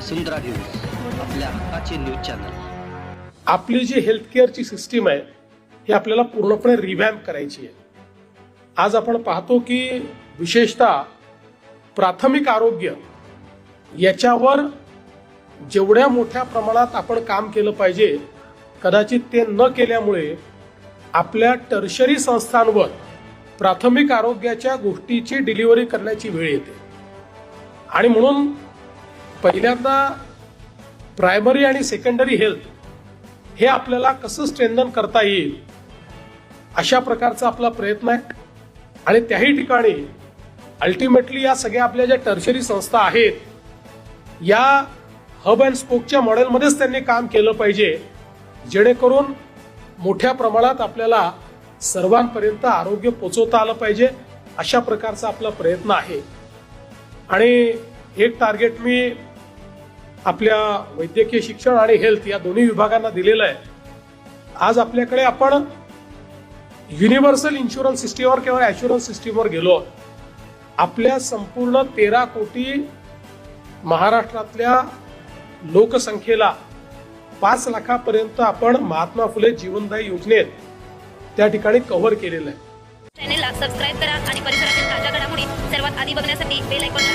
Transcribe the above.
वसुंधरा news आपल्या हक्काचे news channel. आपली जी हेल्थकेअरची सिस्टीम आहे ही आपल्याला पूर्णपणे रिव्हॅम्प करायची आहे. आज आपण पाहतो की विशेषतः प्राथमिक आरोग्य याच्यावर जेवढ्या मोठ्या प्रमाणात आपण काम केलं पाहिजे कदाचित ते न केल्यामुळे आपल्या टर्शरी संस्थांवर प्राथमिक आरोग्याच्या गोष्टीची डिलिव्हरी करण्याची वेळ येते. आणि म्हणून पहिल्यांदा प्रायमरी आणि सेकंडरी हेल्थ हे आपल्याला कसं स्ट्रेंथन करता येईल अशा प्रकारचा आपला प्रयत्न आहे. आणि त्याही ठिकाणी अल्टिमेटली या सगळ्या आपल्या ज्या टर्शरी संस्था आहेत या हब अँड स्पोकच्या मॉडेलमध्येच त्यांनी काम केलं पाहिजे जेणेकरून मोठ्या प्रमाणात आपल्याला सर्वांपर्यंत आरोग्य पोचवता आलं पाहिजे अशा प्रकारचा आपला प्रयत्न आहे. आणि एक टार्गेट मी आपल्या वैद्यकीय शिक्षण आणि हेल्थ या दोन्ही विभागांना दिलेलं आहे. आज आपल्याकडे आपण युनिव्हर्सल इन्शुरन्स सिस्टीमवर किंवा ॲशुरन्स सिस्टीमवर गेलो आपल्या संपूर्ण तेरा कोटी महाराष्ट्रातल्या लोकसंख्येला पाच लाखापर्यंत आपण महात्मा फुले जीवनदायी योजनेत त्या ठिकाणी कव्हर केलेलं आहे. चॅनेलला सबस्क्राईब करा आणि परिसरातील ताज्या घडामोडी सर्वात आधी बघण्यासाठी बेल आयकॉनला